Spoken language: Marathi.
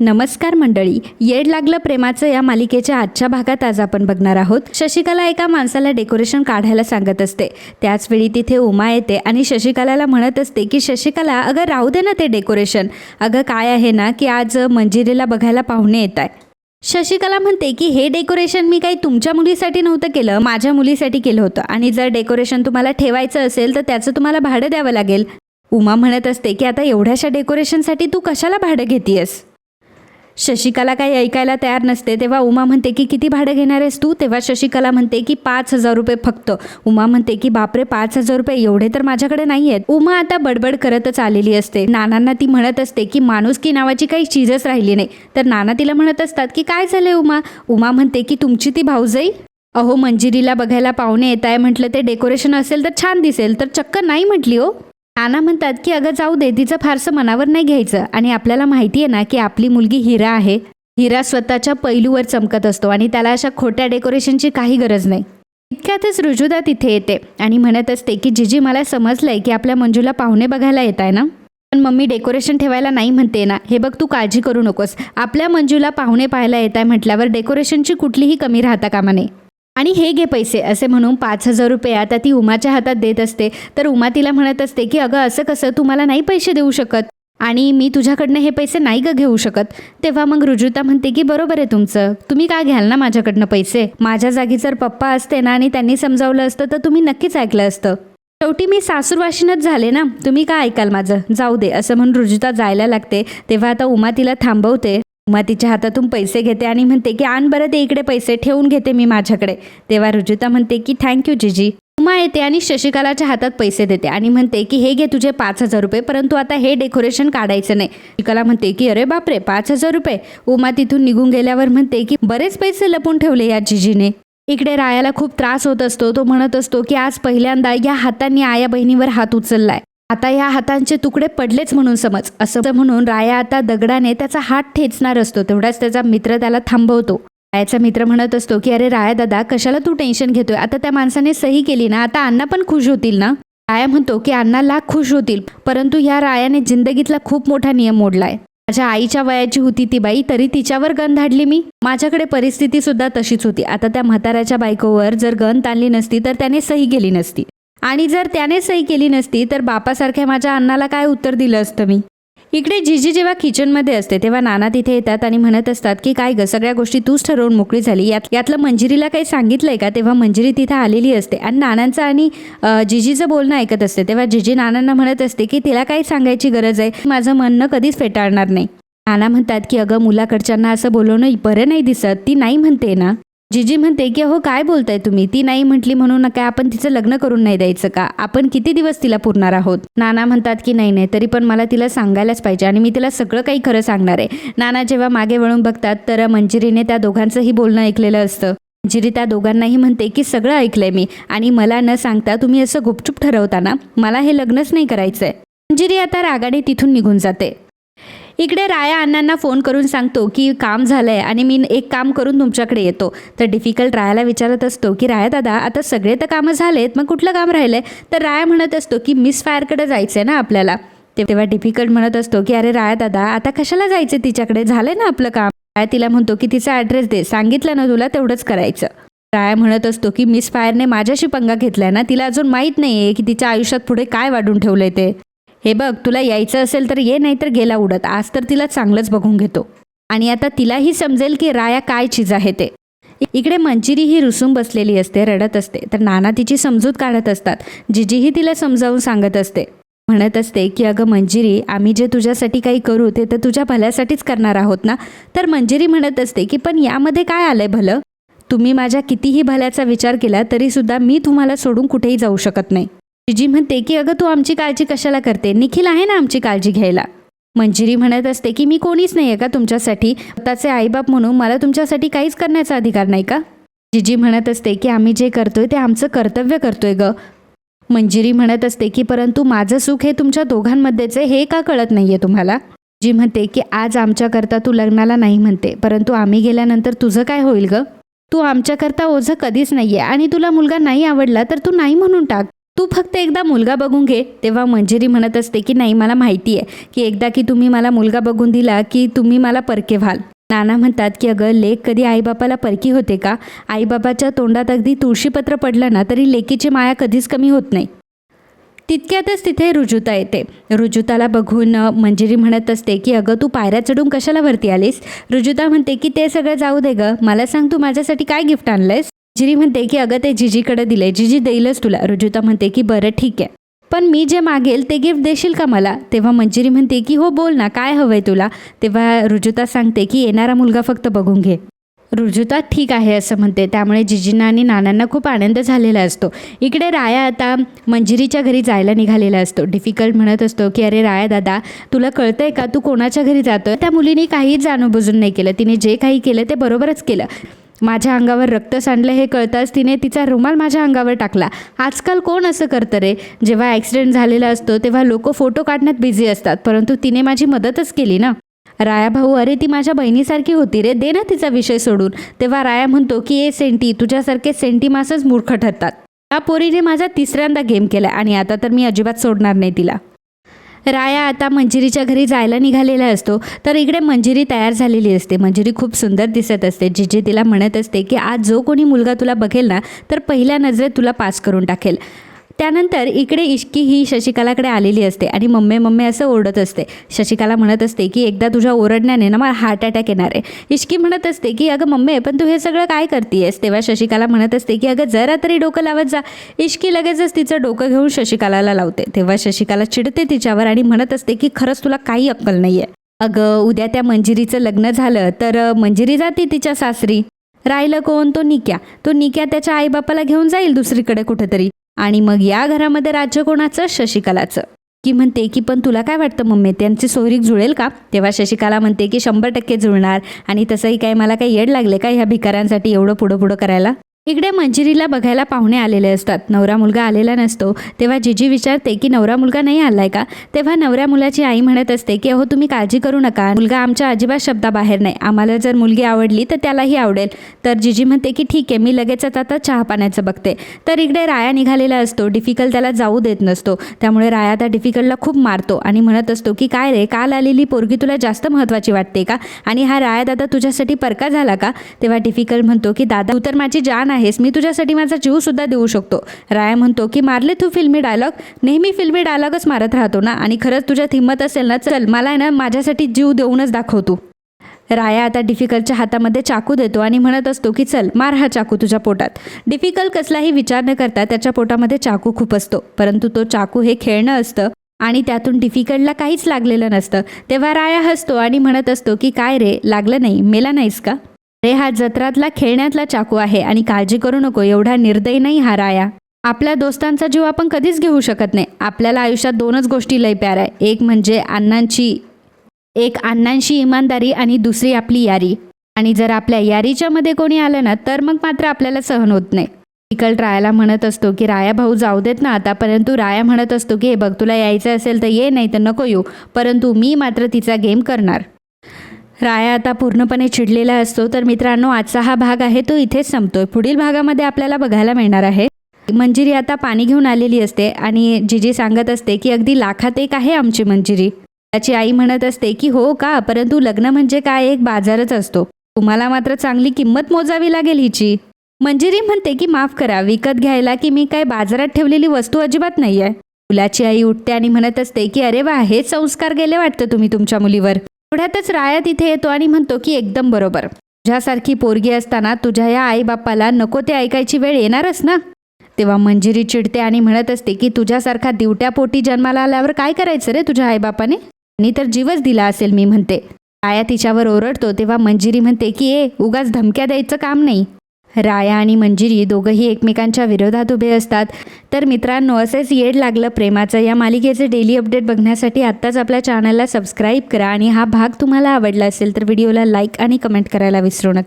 नमस्कार मंडळी येड लागलं प्रेमाचं या मालिकेच्या आजच्या भागात आज आपण बघणार आहोत. शशिकला एका माणसाला डेकोरेशन काढायला सांगत असते. त्याच वेळी तिथे उमा येते आणि शशिकलाला म्हणत असते की शशिकला अगं राहू दे ना ते डेकोरेशन अगं काय आहे ना की आज मंजिरीला बघायला पाहुणे येत आहे शशिकला म्हणते की हे डेकोरेशन मी काही तुमच्या मुलीसाठी नव्हतं केलं माझ्या मुलीसाठी केलं होतं. आणि जर डेकोरेशन तुम्हाला ठेवायचं असेल तर त्याचं तुम्हाला भाडं द्यावं लागेल. उमा म्हणत असते की आता एवढ्याशा डेकोरेशनसाठी तू कशाला भाडं घेतीयस? शशिकला काही ऐकायला तयार नसते. तेव्हा उमा म्हणते की किती भाडं घेणार आहेस तू? तेव्हा शशिकला म्हणते की पाच हजार रुपये फक्त. उमा म्हणते की बापरे पाच हजार रुपये? एवढे तर माझ्याकडे नाही आहेत उमा आता बडबड करतच आलेली असते. नानांना ती म्हणत असते की माणूस की नावाची काही चीजच राहिली नाही. तर नाना तिला म्हणत असतात की काय झालंय उमा? उमा म्हणते की तुमची ती भाऊजाई? अहो मंजिरीला बघायला पाहुणे येत आहे म्हटलं ते डेकोरेशन असेल तर छान दिसेल तर चक्क नाही म्हटली हो. नाना म्हणतात की अगं जाऊ दे तिचं फारसं मनावर नाही घ्यायचं. आणि आपल्याला माहिती आहे ना की आपली मुलगी हिरा आहे. हिरा स्वतःच्या पैलूवर चमकत असतो आणि त्याला अशा खोट्या डेकोरेशनची काही गरज नाही. इतक्यातच रुजुदा तिथे येते आणि म्हणत असते की जिजी मला समजलंय की आपल्या मंजूला पाहुणे बघायला येत आहे ना? पण मम्मी डेकोरेशन ठेवायला नाही म्हणते ना. हे बघ तू काळजी करू नकोस. आपल्या मंजूला पाहुणे पाहायला येत आहे म्हटल्यावर डेकोरेशनची कुठलीही कमी राहता कामा नये. आणि हे घे पैसे असे म्हणून पाच हजार रुपये आता ती उमाच्या हातात देत असते. तर उमा तिला म्हणत असते की अगं असं कसं? तू मला नाही पैसे देऊ शकत. आणि मी तुझ्याकडनं हे पैसे नाही ग घेऊ शकत. तेव्हा मग रुजुता म्हणते की बरोबर आहे तुमचं. तुम्ही का घ्याल ना माझ्याकडनं पैसे? माझ्या जागी जर पप्पा असते ना आणि त्यांनी समजावलं असतं तर तुम्ही नक्कीच ऐकलं असतं. शेवटी मी सासूरवाशीनच झाले ना. तुम्ही का ऐकाल माझं? जाऊ दे असं म्हणून रुजुता जायला लागते. तेव्हा आता उमा तिला थांबवते. उमा तिच्या हातातून पैसे घेते आणि म्हणते की आण बरं ते इकडे पैसे ठेवून घेते मी माझ्याकडे. तेव्हा रुजुता म्हणते की थँक्यू जिजी उमा येते आणि शशिकलाच्या हातात पैसे देते आणि म्हणते की हे घे तुझे पाच हजार रुपये परंतु आता हे डेकोरेशन काढायचं नाही. शशिकला म्हणते की अरे बापरे पाच हजार रुपये. उमा तिथून निघून गेल्यावर म्हणते की बरेच पैसे लपून ठेवले या जिजीने. इकडे रायाला खूप त्रास होत असतो. तो म्हणत असतो की आज पहिल्यांदा या हातांनी आया बहिणीवर हात उचललाय. आता या हातांचे तुकडे पडलेच म्हणून समज. असं म्हणून राया आता दगडाने त्याचा हात ठेचणार असतो. तेवढाच त्याचा मित्र त्याला थांबवतो. रायाचा मित्र म्हणत असतो की अरे राया दादा कशाला तू टेन्शन घेतोय? आता त्या माणसाने सही केली ना आता अण्णा पण खुश होतील ना? राया म्हणतो की अण्णा लाख खुश होतील परंतु ह्या रायाने जिंदगीतला खूप मोठा नियम मोडलाय. माझ्या आईच्या वयाची होती ती बाई तरी तिच्यावर गन धाडली मी. माझ्याकडे परिस्थिती सुद्धा तशीच होती. आता त्या म्हाताऱ्याच्या बायकोवर जर गन ताणली नसती तर त्याने सही केली नसती. आणि जर त्याने सही केली नसती तर बापासारख्या माझ्या अण्णाला काय उत्तर दिलं असतं मी? इकडे जिजी जेव्हा किचनमध्ये असते तेव्हा नाना तिथे येतात आणि म्हणत असतात की काय ग सगळ्या गोष्टी तूच ठरवून मोकळी झाली. यात यातलं मंजिरीला काही सांगितलंय का? तेव्हा मंजिरी तिथे आलेली असते आणि नानांचं आणि जिजीचं बोलणं ऐकत असते. तेव्हा जिजी नानांना म्हणत असते की तिला काही सांगायची गरज आहे. माझं म्हणणं कधीच फेटाळणार नाही. नाना म्हणतात की अगं मुलाकडच्यांना असं बोलवणं बरं नाही दिसत. ती नाही म्हणते ना. जिजी म्हणते की अहो काय बोलताय तुम्ही? ती नाही म्हटली म्हणून काय आपण तिचं लग्न करून नाही द्यायचं का? आपण किती दिवस तिला पुरणार आहोत? नाना म्हणतात की नाही नाही तरी पण मला तिला सांगायलाच पाहिजे आणि मी तिला सगळं काही खरं सांगणार आहे. नाना जेव्हा मागे वळून बघतात तर मंजिरीने त्या दोघांचंही बोलणं ऐकलेलं असतं. मंजिरी त्या दोघांनाही म्हणते की सगळं ऐकलंय मी आणि मला न सांगता तुम्ही असं गुपचूप ठरवताना मला हे लग्नच नाही करायचंय. मंजिरी आता रागाने तिथून निघून जाते. इकडे राया अण्णांना फोन करून सांगतो की काम झालं आहे आणि मी एक काम करून तुमच्याकडे येतो. तर डिफिकल्ट रायाला विचारत असतो की राया दादा आता सगळे तर कामं झालेत मग कुठलं काम राहिलं आहे तर राया म्हणत असतो की मिस फायरकडे आहे ना आपल्याला. ते- तेव्हा डिफिकल्ट म्हणत असतो की अरे राया दादा आता कशाला जायचं तिच्याकडे? झालंय ना आपलं काम. राया तिला म्हणतो की तिचा ॲड्रेस दे सांगितलं ना तुला तेवढंच करायचं. राया म्हणत असतो की मिस फायरने माझ्याशी पंगा घेतलाय ना तिला अजून माहीत नाहीये की तिच्या आयुष्यात पुढे काय वाढून ठेवलंय ते. हे बघ तुला यायचं असेल तर ये नाही तर गेला उडत. आज तर तिला चांगलंच बघून घेतो. आणि आता तिलाही समजेल की राया काय चीज आहे ते. इकडे मंजिरी ही रुसून बसलेली असते रडत असते. तर नाना तिची समजूत काढत असतात. जिजीही तिला समजावून सांगत असते. म्हणत असते की अगं मंजिरी आम्ही जे तुझ्यासाठी काही करू ते तर तुझ्या भल्यासाठीच करणार आहोत ना? तर मंजिरी म्हणत असते की पण यामध्ये काय आलंय भलं? तुम्ही माझ्या कितीही भल्याचा विचार केला तरीसुद्धा मी तुम्हाला सोडून कुठेही जाऊ शकत नाही. जिजी म्हणते की अगं तू आमची काळजी कशाला करते? निखिल आहे ना आमची काळजी घ्यायला. मंजिरी म्हणत असते की मी कोणीच नाही आहे का तुमच्यासाठी? स्वतःचे आईबाप म्हणून मला तुमच्यासाठी काहीच करण्याचा अधिकार नाही का? जिजी म्हणत असते की आम्ही जे करतोय ते आमचं कर्तव्य करतोय ग. मंजिरी म्हणत असते की परंतु माझं सुख हे तुमच्या दोघांमध्येच आहे हे का कळत नाही आहे तुम्हाला? जी म्हणते की आज आमच्याकरता तू लग्नाला नाही म्हणते परंतु आम्ही गेल्यानंतर तुझं काय होईल ग? तू आमच्याकरता ओझं कधीच नाही आहे आणि तुला मुलगा नाही आवडला तर तू नाही म्हणून टाक. तू फक्त एकदा मुलगा बघून घे. तेव्हा मंजिरी म्हणत असते की नाही मला माहिती आहे की एकदा की तुम्ही मला मुलगा बघून दिला की तुम्ही मला परके व्हाल. नाना म्हणतात की अगं लेक कधी आईबापाला परकी होते का? आईबाबाच्या तोंडात अगदी तुळशीपत्र पडलं ना तरी लेकीची माया कधीच कमी होत नाही. तितक्यातच तिथे रुजुता येते. रुजुताला बघून मंजिरी म्हणत असते की अगं तू पायऱ्या चढून कशाला वरती आलीस? रुजुता म्हणते की ते सगळं जाऊ दे गं. मला सांग तू माझ्यासाठी काय गिफ्ट आणलंयस? जिरी म्हणते की अगं ते जिजीकडे दिले जिजी देईलच तुला. रुजुता म्हणते की बरं ठीक आहे. पण मी जे मागेल ते गिफ्ट देशील का मला? तेव्हा मंजिरी म्हणते की हो बोल ना काय हवंय तुला? तेव्हा रुजुता सांगते की येणारा मुलगा फक्त बघून घे. रुजुता ठीक आहे असं म्हणते. त्यामुळे जिजींना आणि नानांना खूप आनंद झालेला असतो. इकडे राया आता मंजिरीच्या घरी जायला निघालेला असतो. डिफिकल्ट म्हणत असतो की अरे राया दादा तुला कळतंय का? तू कोणाच्या घरी जातोय? त्या मुलीने काहीच जाणून नाही केलं. तिने जे काही केलं ते बरोबरच केलं. माझ्या अंगावर रक्त सांडलं हे कळताच तिने तिचा रुमाल माझ्या अंगावर टाकला. आजकाल कोण असं करतं रे? जेव्हा ॲक्सिडेंट झालेला असतो तेव्हा लोक फोटो काढण्यात बिझी असतात परंतु तिने माझी मदतच केली ना? राया भाऊ अरे ती माझ्या बहिणीसारखी होती रे दे ना तिचा विषय सोडून. तेव्हा राया म्हणतो की ए सेंटी तुझ्यासारखे सेंटी मासच मूर्ख ठरतात. या पोरीने माझा तिसऱ्यांदा गेम केला आणि आता तर मी अजिबात सोडणार नाही तिला. राया आता मंजिरीच्या घरी जायला निघालेला असतो. तर इकडे मंजिरी तयार झालेली असते. मंजिरी खूप सुंदर दिसत असते. जिजे तिला म्हणत असते की आज जो कोणी मुलगा तुला बघेल ना तर पहिल्या नजरेत तुला पास करून टाकेल. त्यानंतर इकडे इश्की ही शशिकालाकडे आलेली असते आणि मम्मे मम्मे असं ओरडत असते. शशिकाला म्हणत असते की एकदा तुझ्या ओरडण्याने ना मला हार्ट अटॅक येणार आहे. इश्की म्हणत असते की अगं मम्मी पण तू हे सगळं काय करतेयस? तेव्हा शशिकाला म्हणत असते की अगं जरा तरी डोकं लावत जा. इश्की लगेचच तिचं डोकं घेऊन शशिकलाला लावते. तेव्हा शशिकाला चिडते तिच्यावर आणि म्हणत असते की खरंच तुला काही अक्कल नाही आहे अगं उद्या त्या मंजिरीचं लग्न झालं तर मंजिरी जाते तिच्या सासरी? राहिलं कोण? तो निक्या. तो निक्या त्याच्या आईबापाला घेऊन जाईल दुसरीकडे कुठेतरी. आणि मग या घरामध्ये राज्य कोणाचं? शशिकलाचं. की म्हणते की पण तुला काय वाटतं मम्मी? त्यांची सोयरीक जुळेल का? तेव्हा शशिकला म्हणते की शंभर टक्के जुळणार आणि तसंही काय मला काही येड लागले का ह्या भिकाऱ्यांसाठी एवढं पुढं पुढं करायला? इकडे मंजिरीला बघायला पाहुणे आलेले असतात. नवरा मुलगा आलेला नसतो. तेव्हा जिजी विचारते की नवरा मुलगा नाही आलाय का? तेव्हा नवऱ्या मुलाची आई म्हणत असते की अहो तुम्ही काळजी करू नका. मुलगा आमच्या अजिबात शब्दाबाहेर नाही. आम्हाला जर मुलगी आवडली तर त्यालाही आवडेल. तर जिजी म्हणते की ठीक आहे मी लगेचच आता चहा पाण्याचं बघते. तर इकडे राया निघालेला असतो. डिफिकल्ट त्याला जाऊ देत नसतो. त्यामुळे राया त्या डिफिकल्टला खूप मारतो आणि म्हणत असतो की काय रे काल आलेली पोरगी तुला जास्त महत्त्वाची वाटते का? आणि हा राया दादा तुझ्यासाठी परका झाला का? तेव्हा डिफिकल्ट म्हणतो की दादा तू तर माझी जान आहे. आहेस मी तुझ्यासाठी माझा जीवसुद्धा देऊ शकतो. राया म्हणतो की मारले तू फिल्मी डायलॉग? नेहमी फिल्मी डायलॉगच मारत राहतो ना? आणि खरंच तुझ्यात हिंमत असेल ना चल मला आहे ना माझ्यासाठी जीव देऊनच दाखव तू. राया आता डिफिकल्टच्या हातामध्ये चाकू देतो आणि म्हणत असतो की चल मार हा चाकू तुझ्या पोटात. डिफिकल्ट कसलाही विचार न करता त्याच्या पोटामध्ये चाकू खूप असतो. परंतु तो चाकू हे खेळणं असतं आणि त्यातून डिफिकल्टला काहीच लागलेलं नसतं. तेव्हा राया हसतो आणि म्हणत असतो की काय रे लागलं नाही? मेला नाहीस का? रे हा जत्रातला खेळण्यातला चाकू आहे आणि काळजी करू नको एवढा निर्दयी नाही हा राया. आपल्या दोस्तांचा जीव आपण कधीच घेऊ शकत नाही. आपल्याला आयुष्यात दोनच गोष्टी लय प्यार आहे. एक म्हणजे अण्णांची एक अण्णांशी इमानदारी आणि दुसरी आपली यारी. आणि जर आपल्या यारीच्या मध्ये कोणी आलं ना तर मग मात्र आपल्याला सहन होत नाही. विकल्ट रायाला म्हणत असतो की राया भाऊ जाऊ देत ना आता. परंतु राया म्हणत असतो की हे बघ तुला यायचं असेल तर ये नाही तर नको येऊ. परंतु मी मात्र तिचा गेम करणार. राया आता पूर्णपणे चिडलेला असतो. तर मित्रांनो आजचा हा भाग आहे तो इथेच संपतोय. पुढील भागामध्ये आपल्याला बघायला मिळणार आहे. मंजिरी आता पाणी घेऊन आलेली असते आणि जिजी सांगत असते की अगदी लाखात एक आहे आमची मंजिरी. त्याची आई म्हणत असते की हो का? परंतु लग्न म्हणजे काय? एक बाजारच असतो. तुम्हाला मात्र चांगली किंमत मोजावी लागेल हिची. मंजिरी म्हणते की माफ करा. विकत घ्यायला की मी काय बाजारात ठेवलेली वस्तू अजिबात नाही आहे मुलाची आई उठते आणि म्हणत असते की अरे वा हेच संस्कार गेले वाटतं तुम्ही तुमच्या मुलीवर. एवढ्यातच राया तिथे येतो आणि म्हणतो की एकदम बरोबर. तुझ्यासारखी पोरगी असताना तुझ्या या आईबापाला नको ते ऐकायची वेळ येणारच ना? तेव्हा मंजिरी चिडते आणि म्हणत असते की तुझ्यासारखा दिवट्यापोटी जन्माला आल्यावर काय करायचं रे तुझ्या आईबापाने? मी तर जीवच दिला असेल मी म्हणते. आया तिच्यावर ओरडतो तेव्हा मंजिरी म्हणते की ए उगाच धमक्या द्यायचं काम नाही. राया आणि मंजिरी दोघंही एकमेकांच्या विरोधात उभे असतात. तर मित्रांनो असेच येड लागलं प्रेमाचं या मालिकेचे डेली अपडेट बघण्यासाठी आत्ताच आपल्या चॅनलला सबस्क्राईब करा आणि हा भाग तुम्हाला आवडला असेल तर व्हिडिओला लाईक आणि कमेंट करायला विसरू नका.